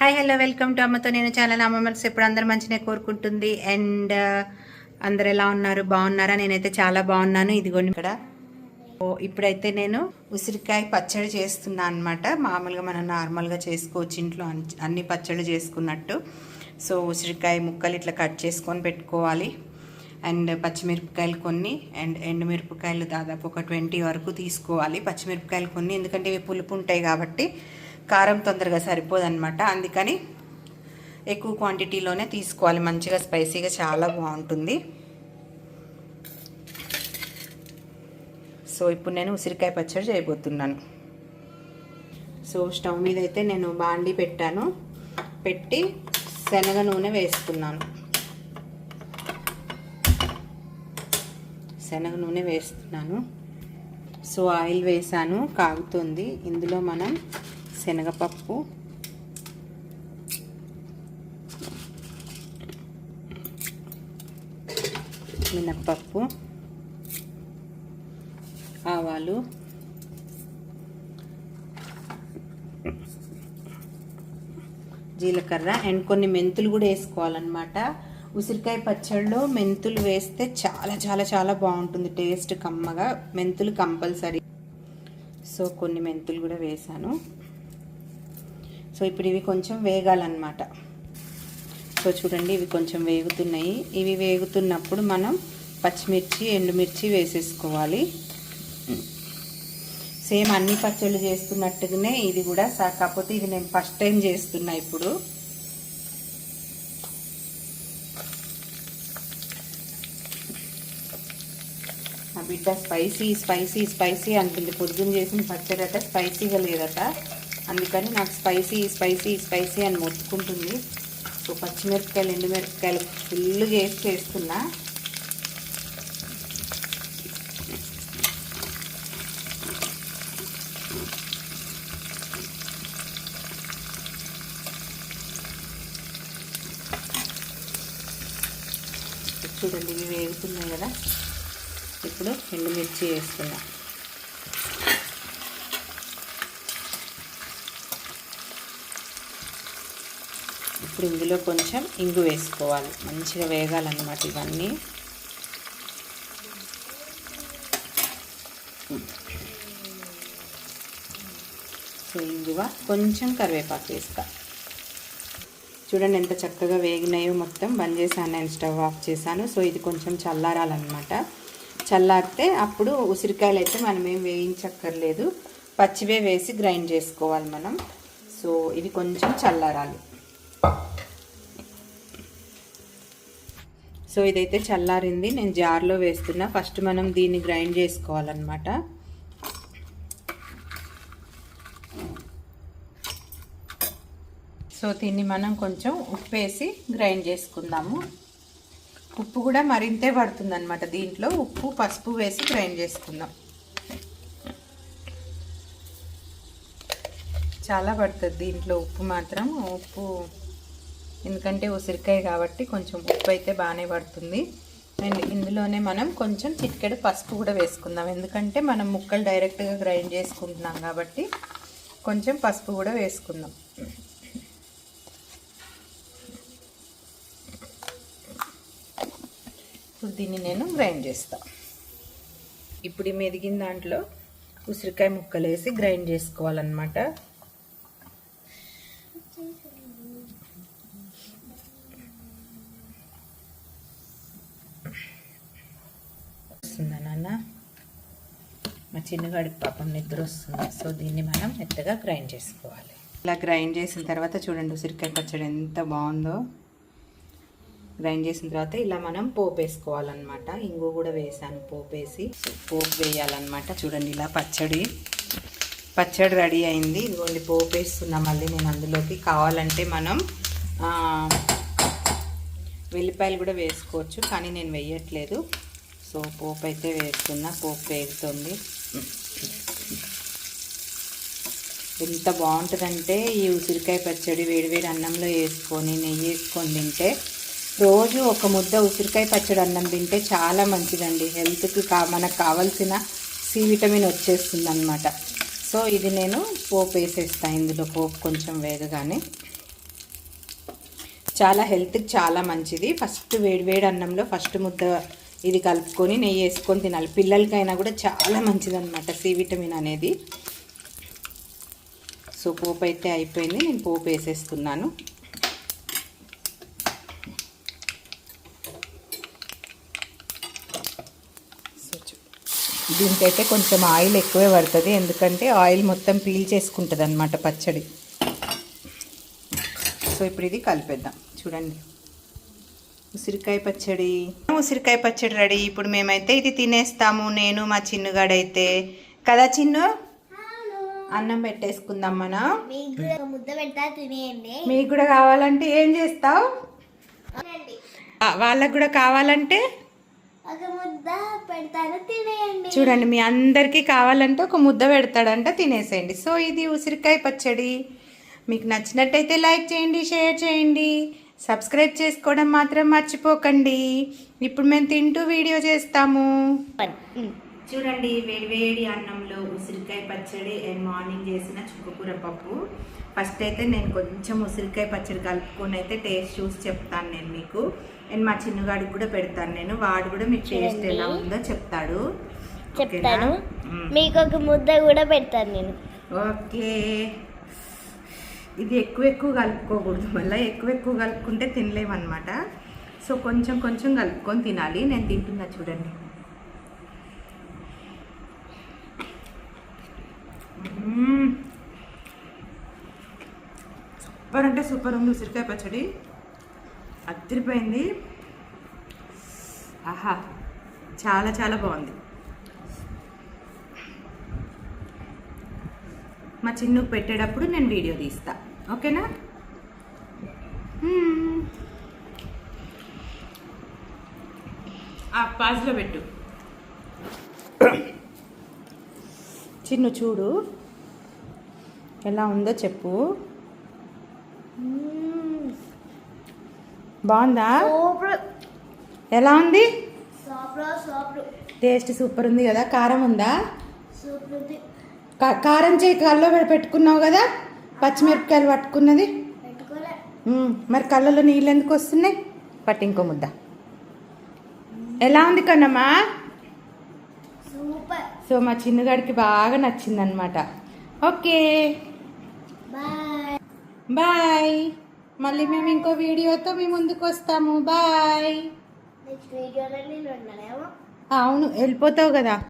Hi hello welcome to అమ్మతో నేను channel అమ్మ మనసు ఎప్పుడు అందరు మంచిగా కోరుకుంటుంది. అండ్ అందరు ఎలా ఉన్నారు? బాగున్నారా? నేనైతే చాలా బాగున్నాను. ఇదిగోండి. ఇక్కడ. ఓ ఇప్పుడైతే నేను ఉసిరికాయ పచ్చడి చేస్తున్నా అనమాట మామూలుగా మనం నార్మల్గా చేసుకోవచ్చు ఇంట్లో అన్- అన్ని పచ్చళ్ళు చేసుకున్నట్టు. సో ఉసిరికాయ ముక్కలు ఇట్లా కట్ చేసుకొని పెట్టుకోవాలి. అండ్ పచ్చిమిరపకాయలు కొన్ని అండ్ ఎండుమిరపకాయలు దాదాపు ఒక ట్వంటీ వరకు తీసుకోవాలి పచ్చిమిరపకాయలు కొన్ని. ఎందుకంటే ఇవి పులుపు ఉంటాయి కాబట్టి కారం తొందరగా సరిపోదన్నమాట. అందుకని ఎక్కువ క్వాంటిటీలోనే తీసుకోవాలి. మంచిగా స్పైసీగా చాలా బాగుంటుంది. సో ఇప్పుడు నేను ఉసిరికాయ పచ్చడి చేయబోతున్నాను. సో స్టవ్ మీద అయితే నేను బాండి పెట్టాను. పెట్టి శనగ నూనె వేసుకున్నాను శనగ నూనె వేస్తున్నాను. సో ఆయిల్ వేసాను. కాగుతుంది. ఇందులో మనం శనగపప్పు. మినప్పప్పు. ఆవాలు. జీలకర్ర అండ్ కొన్ని మెంతులు కూడా వేసుకోవాలన్నమాట. ఉసిరికాయ పచ్చడిలో మెంతులు వేస్తే చాలా చాలా చాలా బాగుంటుంది. టేస్ట్ కమ్మగా. మెంతులు కంపల్సరీ. సో కొన్ని మెంతులు కూడా వేసాను సో ఇప్పుడు ఇవి కొంచెం వేగాలన్నమాట. సో చూడండి ఇవి కొంచెం వేగుతున్నాయి. ఇవి వేగుతున్నప్పుడు మనం పచ్చిమిర్చి ఎండుమిర్చి వేసేసుకోవాలి. సేమ్ అన్ని పచ్చళ్ళు చేస్తున్నట్టుగానే ఇది కూడా సా- కాకపోతే ఇది నేను ఫస్ట్ టైం చేస్తున్నా ఇప్పుడు. బిడ్డ స్పైసీ స్పైసీ స్పైసీ అంటుంది. పొద్దున్న చేసిన పచ్చడి అట స్పైసీగా లేదట. అందుకని నాకు స్పైసీ స్పైసీ స్పైసీ అని మొత్తుకుంటుంది. సో పచ్చిమిరపకాయలు ఎండుమిరపకాయలు ఫుల్గా వేసి చేస్తున్నా. చూడండి ఇవి వేగుతున్నాయి కదా. ఇప్పుడు ఎండుమిర్చి వేస్తున్నాను ఇప్పుడు ఇందులో కొంచెం ఇంగు వేసుకోవాలి. మంచిగా వేగాలన్నమాట ఇవన్నీ. సో ఇంగువ కొంచెం కరివేపాకు వేస్తా. చూడండి ఎంత చక్కగా వేగినాయో మొత్తం. బంద్ చేశాను నేను స్టవ్ ఆఫ్ చేశాను. సో ఇది కొంచెం చల్లారాలన్నమాట. చల్లారితే అప్పుడు ఉసిరికాయలు అయితే మనం ఏం వేయించక్కర్లేదు. పచ్చివే వేసి గ్రైండ్ చేసుకోవాలి మనం. సో ఇది కొంచెం చల్లారాలి. సో ఇదైతే చల్లారింది. నేను జార్లో వేస్తున్నా. ఫస్ట్ మనం దీన్ని గ్రైండ్ చేసుకోవాలన్నమాట. సో దీన్ని మనం కొంచెం ఉప్పు వేసి గ్రైండ్ చేసుకుందాము. ఉప్పు కూడా మరింతే పడుతుందన్నమాట దీంట్లో. ఉప్పు పసుపు వేసి గ్రైండ్ చేసుకుందాం. చాలా పడుతుంది దీంట్లో ఉప్పు మాత్రం. ఉప్పు ఎందుకంటే ఉసిరికాయ కాబట్టి కొంచెం ఉప్పు అయితే బాగానే పడుతుంది. అండ్ ఇందులోనే మనం కొంచెం చిటికెడు పసుపు కూడా వేసుకుందాం. ఎందుకంటే మనం ముక్కలు డైరెక్ట్గా గ్రైండ్ చేసుకుంటున్నాం కాబట్టి కొంచెం పసుపు కూడా వేసుకుందాం. ఇప్పుడు దీన్ని నేను గ్రైండ్ చేస్తా. ఇప్పుడు మెదిగిన దాంట్లో ఉసిరికాయ ముక్కలు వేసి గ్రైండ్ చేసుకోవాలన్నమాట వస్తుందా నాన్న మా చిన్నగాడికి పాపం నిద్ర వస్తుంది. సో దీన్ని మనం మెత్తగా గ్రైండ్ చేసుకోవాలి. ఇలా గ్రైండ్ చేసిన తర్వాత చూడండి ఉసిరికాయ పచ్చడి ఎంత బాగుందో. గ్రైండ్ చేసిన తర్వాత ఇలా మనం పోపు వేసుకోవాలన్నమాట. ఇంగు కూడా వేసాను పోపు వేసి పోపు వేయాలన్నమాట. చూడండి ఇలా పచ్చడి. పచ్చడి రెడీ అయింది. ఇదిగోండి పోపు వేస్తున్నా. మళ్ళీ నేను అందులోకి కావాలంటే మనం వెల్లిపాయలు కూడా వేసుకోవచ్చు. కానీ నేను వేయట్లేదు. సో పోపు అయితే వేస్తున్నా. పోపు వేగుతుంది. ఎంత బాగుంటుందంటే ఈ ఉసిరికాయ పచ్చడి వేడివేడి అన్నంలో వేసుకొని నెయ్యి వేసుకొని తింటే రోజు ఒక ముద్ద ఉసిరికాయ పచ్చడి అన్నం తింటే చాలా మంచిదండి. హెల్త్కి కా మనకు కావాల్సిన సి విటమిన్ వచ్చేస్తుంది అనమాట సో ఇది నేను పోపు వేసేస్తాను ఇందులో పోపు కొంచెం వేగగానే. చాలా హెల్త్కి చాలా మంచిది. ఫస్ట్ వేడి వేడి అన్నంలో ఫస్ట్ ముద్ద ఇది కలుపుకొని నెయ్యి వేసుకొని తినాలి. పిల్లలకైనా కూడా చాలా మంచిదన్నమాట సి విటమిన్ అనేది. సో పోపు అయితే అయిపోయింది. నేను పోపు వేసేస్తున్నాను. దీనికైతే కొంచెం ఆయిల్ ఎక్కువే పడుతుంది. ఎందుకంటే ఆయిల్ మొత్తం పీల్ చేసుకుంటుంది అనమాట పచ్చడి. సో ఇప్పుడు ఇది కలిపేద్దాం. చూడండి. ఉసిరికాయ పచ్చడి. ఉసిరికాయ పచ్చడి రెడీ. ఇప్పుడు మేమైతే ఇది తినేస్తాము. నేను మా చిన్నగాడైతే. కదా చిన్ను? అన్నం పెట్టేసుకుందాం మనం. మీకు కూడా తినేయండి మీకు కూడా కావాలంటే ఏం చేస్తావు? వాళ్ళకు కూడా కావాలంటే? చూడండి మీ అందరికీ కావాలంటే ఒక ముద్ద పెడతాడంట తినేసేయండి. సో ఇది ఉసిరికాయ పచ్చడి. మీకు నచ్చినట్టయితే లైక్ చేయండి షేర్ చేయండి. సబ్స్క్రైబ్ చేసుకోవడం మాత్రం మర్చిపోకండి. ఇప్పుడు మేము తింటూ వీడియో చేస్తాము. చూడండి వేడి వేడి అన్నంలో ఉసిరికాయ పచ్చడి అండ్ మార్నింగ్ చేసిన చుక్కకూర పప్పు. ఫస్ట్ అయితే నేను కొంచెం ఉసిరికాయ పచ్చడి కలుపుకొని అయితే టేస్ట్ చూసి చెప్తాను నేను మీకు. అండ్ మా చిన్నగాడికి కూడా పెడతాను నేను. వాడు కూడా మీకు టేస్ట్ ఎలా ఉందో చెప్తాడు. చెప్తాను. మీకు ఒక ముద్ద కూడా పెడతాను నేను. ఓకే. ఇది ఎక్కువ ఎక్కువ కలుపుకోకూడదు. మళ్ళీ ఎక్కువ ఎక్కువ కలుపుకుంటే తినలేమన్నమాట. సో కొంచెం కొంచెం కలుపుకొని తినాలి. నేను తింటున్నా చూడండి. సూపర్ అంటే సూపర్ ఉంది ఉసిరికాయ పచ్చడి. అదిరిపోయింది. ఆహా చాలా చాలా బాగుంది. మా చిన్నుకు పెట్టేటప్పుడు నేను వీడియో తీస్తా. ఓకేనా. ఆ పాజ్లో పెట్టు. చిన్ను చూడు. ఎలా ఉందో చెప్పు. బాగుందా? ఎలా ఉంది? టేస్ట్ సూపర్ ఉంది కదా. కారం ఉందా? కారం చేయి కల్లో పెట్టుకున్నావు కదా? పచ్చిమిరపకాయలు పట్టుకున్నది. మరి కళ్ళలో నీళ్ళు ఎందుకు వస్తున్నాయి? పట్టి ఇంకో ముద్ద. ఎలా ఉంది కన్నమ్మా? సో మా చిన్నగాడికి బాగా నచ్చిందనమాట ఓకే. బాయ్. మళ్ళీ మేము ఇంకో వీడియోతో మీ ముందుకు వస్తాము. బాయ్. అవును వెళ్ళిపోతావు కదా.